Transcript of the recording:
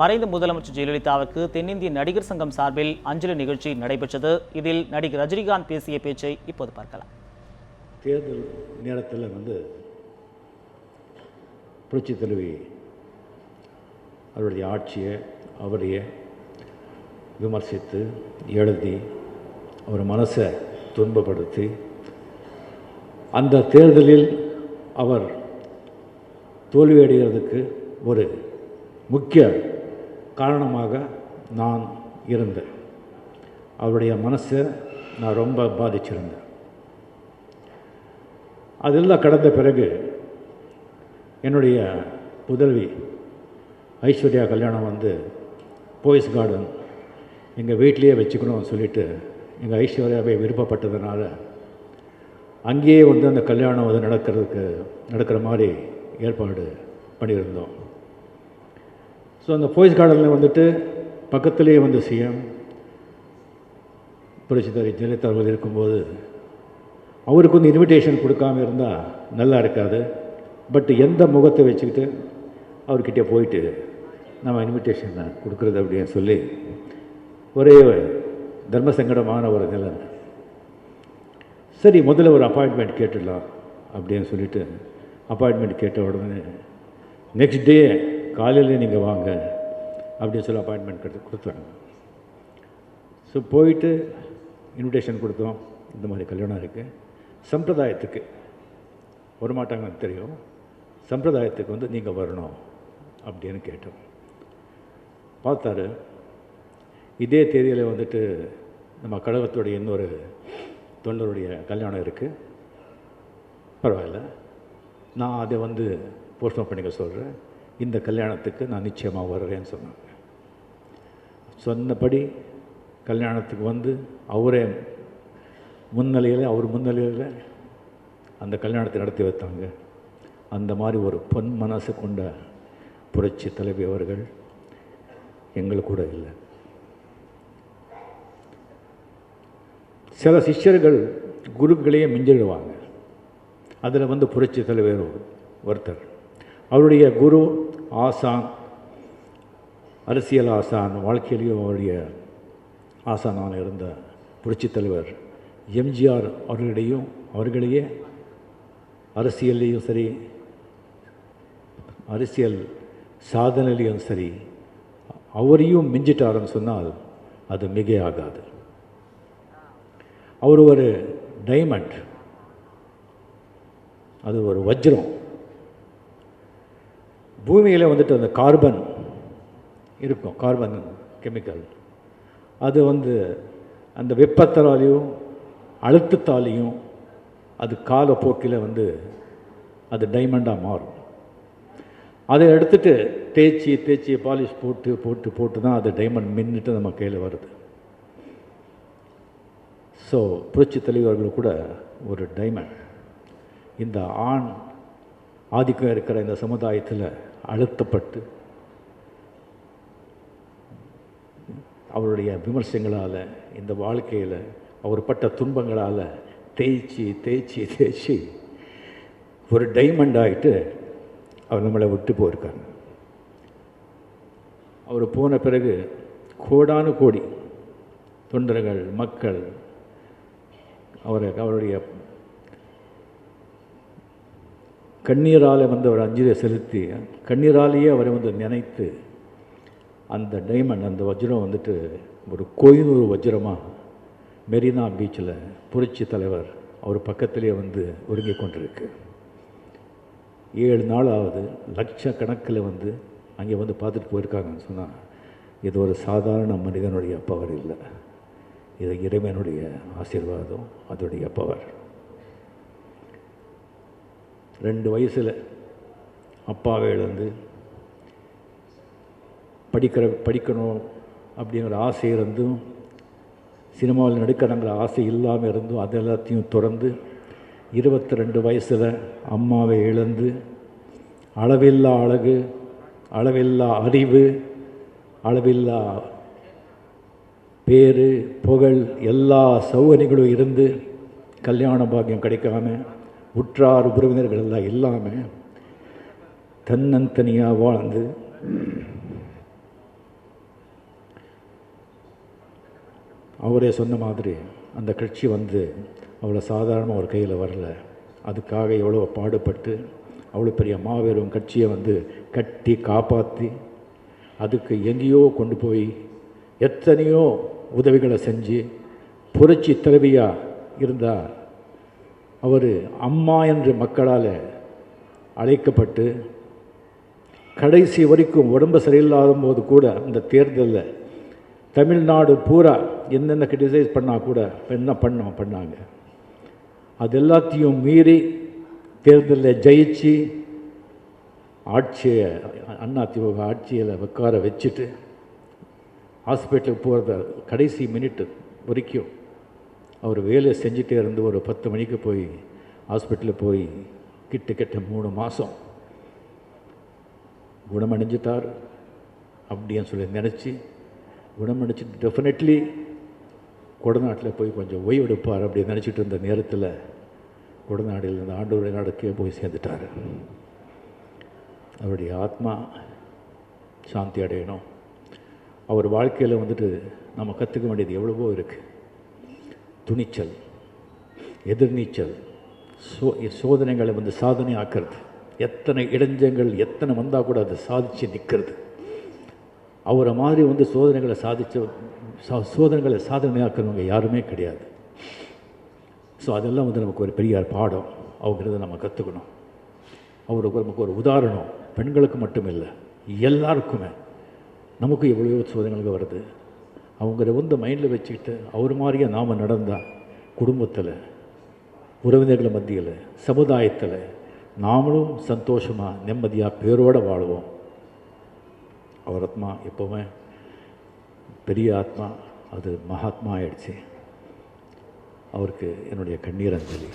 மறைந்த முதலமைச்சர் ஜெயலலிதாவுக்கு தென்னிந்திய நடிகர் சங்கம் சார்பில் அஞ்சலி நிகழ்ச்சி நடைபெற்றது. இதில் நடிகர் ரஜினிகாந்த் பேசிய பேச்சை இப்போது பார்க்கலாம். தேர்தல் நேரத்தில் வந்து புரட்சி தலைவி அவருடைய ஆட்சியை அவருடைய விமர்சித்து எழுதி அவர் மனசை துன்பப்படுத்தி அந்த தேர்தலில் அவர் தோல்வியடைகிறதுக்கு ஒரு முக்கிய காரணமாக நான் இருந்தேன். அவருடைய மனசை நான் ரொம்ப பாதிச்சிருந்தேன். அதெல்லாம் கடந்த பிறகு என்னுடைய புதல்வி ஐஸ்வர்யா கல்யாணம் வந்து போய்ஸ் கார்டன் எங்கள் வீட்லேயே வச்சுக்கணும்னு சொல்லிட்டு எங்கள் ஐஸ்வர்யாவை விருப்பப்பட்டதுனால அங்கேயே வந்து அந்த கல்யாணம் வந்து நடக்கிறதுக்கு நடக்கிற மாதிரி ஏற்பாடு பண்ணியிருந்தோம். ஸோ அந்த போய்ஸ் கார்டனில் வந்துட்டு பக்கத்துலேயே வந்து சிஎம் புரட்சித்தலை ஜெயலலிதா அவர்கள் இருக்கும்போது அவருக்கு வந்து இன்விடேஷன் கொடுக்காம இருந்தால் நல்லா இருக்காது. பட் எந்த முகத்தை வச்சுக்கிட்டு அவர்கிட்ட போயிட்டு நம்ம இன்விடேஷன் கொடுக்குறது அப்படின்னு சொல்லி ஒரே தர்ம சங்கடமான ஒரு நிலை. சரி முதல்ல ஒரு அப்பாயின்மெண்ட் கேட்டுடலாம் அப்படின்னு சொல்லிட்டு அப்பாயின்மெண்ட் கேட்ட உடனே நெக்ஸ்ட் டே காலையில் நீங்கள் வாங்க அப்படின்னு சொல்லி அப்பாயின்மெண்ட் கொடுத்து கொடுத்தாங்க ஸோ போயிட்டு இன்விடேஷன் கொடுத்தோம். இந்த மாதிரி கல்யாணம் இருக்குது சம்பிரதாயத்துக்கு வரமாட்டாங்கன்னு தெரியும். சம்பிரதாயத்துக்கு வந்து நீங்கள் வரணும் அப்படின்னு கேட்டோம். பார்த்தாரு. இதே தேதியில் வந்துட்டு நம்ம கழகத்துடைய இன்னொரு தொண்டருடைய கல்யாணம் இருக்குது பரவாயில்ல. நான் அதை வந்து போஸ்ட்போன் பண்ணிக்க சொல்கிறேன் இந்த கல்யாணத்துக்கு நான் நிச்சயமாக வர்றேன்னு சொன்னாங்க. சொன்னபடி கல்யாணத்துக்கு வந்து அவரே முன்னிலையில் அவர் முன்னிலையில் அந்த கல்யாணத்தை நடத்தி வைத்தாங்க. அந்த மாதிரி ஒரு பொன் மனசு கொண்ட புரட்சி தலைவி அவர்கள் எங்களுக்கு கூட இல்லை. சில சிஷ்யர்கள் குருக்களையே மிஞ்சிடுவாங்க. அதில் வந்து புரட்சி தலைவர் ஒருத்தர். அவருடைய குரு ஆசான் அரசியல் ஆசான் வாழ்க்கையிலையும் அவருடைய ஆசானான இருந்த புரட்சி தலைவர் எம்ஜிஆர் அவர்களிடையும் அவர்களையே அரசியல்லையும் சரி அரசியல் சாதனையிலையும் சரி அவரையும் மிஞ்சிட்டாருன்னு சொன்னால் அது மிகையாகாது. அவர் ஒரு டைமண்ட் அது ஒரு வஜ்ரம். பூமியில் வந்துட்டு அந்த கார்பன் இருக்கும் கார்பன் கெமிக்கல். அது வந்து அந்த வெப்பத்தாலையும் அழுத்தத்தாலையும் அது காலப்போக்கில் வந்து அது டைமண்டாக மாறும். அதை எடுத்துகிட்டு தேய்ச்சி தேய்ச்சி பாலிஷ் போட்டு போட்டு போட்டு தான் அது டைமண்ட் மின்னுட்டு நம்ம கையில் வருது. ஸோ புரட்சி தலைவர்கள் கூட ஒரு டைமண்ட் இந்த ஆண் ஆதிக்கம் இருக்கிற இந்த சமுதாயத்தில் அழுத்தப்பட்டு அவருடைய விமர்சனங்களால் இந்த வாழ்க்கையில் அவர் பட்ட துன்பங்களால் தேய்ச்சி தேய்ச்சி தேய்ச்சி ஒரு டைமண்ட் ஆகிட்டு அவர் நம்மளை விட்டு போயிருக்காங்க அவர் போன பிறகு கோடானு கோடி தொண்டர்கள் மக்கள் அவரை அவருடைய கண்ணீரால் வந்து அவர் அஞ்சலியை செலுத்தி கண்ணீராலேயே அவரை வந்து நினைத்து அந்த டைமண்ட் அந்த வஜ்ரம் வந்துட்டு ஒரு கோயினூர் வஜ்ரமாக மெரினா பீச்சில் புரட்சி தலைவர் அவர் பக்கத்திலே வந்து ஒருங்கி கொண்டிருக்கு. ஏழு நாள் ஆகுது லட்சக்கணக்கில் வந்து அங்கே வந்து பார்த்துட்டு போயிருக்காங்கன்னு சொன்னால் இது ஒரு சாதாரண மனிதனுடைய பவர் இல்லை. இது இறைவனுடைய ஆசீர்வாதம் அதோடைய பவர் ரெண்டு வயசில் அப்பாவை இழந்து படிக்கிற படிக்கணும் அப்படிங்கிற ஆசை இருந்தும் சினிமாவில் நடிக்கணுங்கிற ஆசை இல்லாமல் இருந்தும் அது எல்லாத்தையும் தொடர்ந்து இருபத்தி ரெண்டு வயசில் அம்மாவை இழந்து அளவில்லா அழகு அளவில்லா அறிவு அளவில்லா பேர் புகழ் எல்லா சௌகரியங்களும் இருந்து கல்யாண பாக்கியம் கிடைக்காம உற்றார் உறவினர்கள் எல்லாம் இல்லாமல் தன்னந்தனியாக வாழ்ந்து அவரே சொன்ன மாதிரி அந்த கட்சி வந்து அவ்வளோ சாதாரணமாக ஒரு கையில் வரல. அதுக்காக எவ்வளோ பாடுபட்டு அவ்வளோ பெரிய மாபெரும் கட்சியை வந்து கட்டி காப்பாற்றி அதுக்கு எங்கேயோ கொண்டு போய் எத்தனையோ உதவிகளை செஞ்சு புரட்சி தலைவியாக இருந்தால் அவர் அம்மா என்று மக்களால் அழைக்கப்பட்டு கடைசி வரைக்கும் உடம்பு சரியில்லாத போது கூட அந்த தேர்தலில் தமிழ்நாடு பூரா என்னென்ன கிரிட்டிசைஸ் பண்ணால் கூட என்ன பண்ண பண்ணாங்க. அது எல்லாத்தையும் மீறி தேர்தலில் ஜெயிச்சு ஆட்சியை அதிமுக ஆட்சியில் உட்கார வச்சுட்டு ஹாஸ்பிட்டலுக்கு போகிறத கடைசி மினிட்டு வரைக்கும் அவர் வேலையை செஞ்சுட்டே இருந்து ஒரு பத்து மணிக்கு போய் ஹாஸ்பிட்டலில் போய் கிட்ட கிட்ட மூணு மாதம் குணமடைஞ்சிட்டார். அப்படின்னு சொல்லி நினச்சி குணமடைச்சு டெஃபினெட்லி கொடநாட்டில் போய் கொஞ்சம் ஓய்வெடுப்பார் அப்படின்னு நினச்சிட்டு இருந்த நேரத்தில் கொடநாடில் இருந்த ஆண்டோரை நாடுக்கே போய் சேர்ந்துட்டார். அவருடைய ஆத்மா சாந்தி அடையணும். அவர் வாழ்க்கையில் வந்துட்டு நம்ம கற்றுக்க வேண்டியது எவ்வளவோ இருக்குது துணிச்சல் எதிர்நீச்சல் சோ சோதனைகளை வந்து சாதனை ஆக்கிறது எத்தனை இடைஞ்சங்கள் எத்தனை வந்தால் கூட அதை சாதித்து நிற்கிறது அவரை மாதிரி வந்து சோதனைகளை சாதிச்ச சா சோதனைகளை சாதனையாக்குறவங்க யாருமே கிடையாது. ஸோ அதெல்லாம் வந்து நமக்கு ஒரு பெரிய பாடம். அவங்கிறத நம்ம கற்றுக்கணும் அவருக்கு நமக்கு ஒரு உதாரணம். பெண்களுக்கு மட்டும் இல்லை எல்லாருக்குமே நமக்கு எவ்வளோ சோதனைகளுக்கு வருது. அவங்கள வந்து மைண்டில் வச்சுக்கிட்டு அவர் மாதிரியே நாம் நடந்தால் குடும்பத்தில் உறவினர்கள் மத்தியில் சமுதாயத்தில் நாமளும் சந்தோஷமாக நிம்மதியாக பேரோடு வாழ்வோம். அவர் ஆத்மா எப்போவுமே பெரிய ஆத்மா அது மகாத்மா ஆயிடுச்சு. அவருக்கு என்னுடைய கண்ணீர் அஞ்சலி.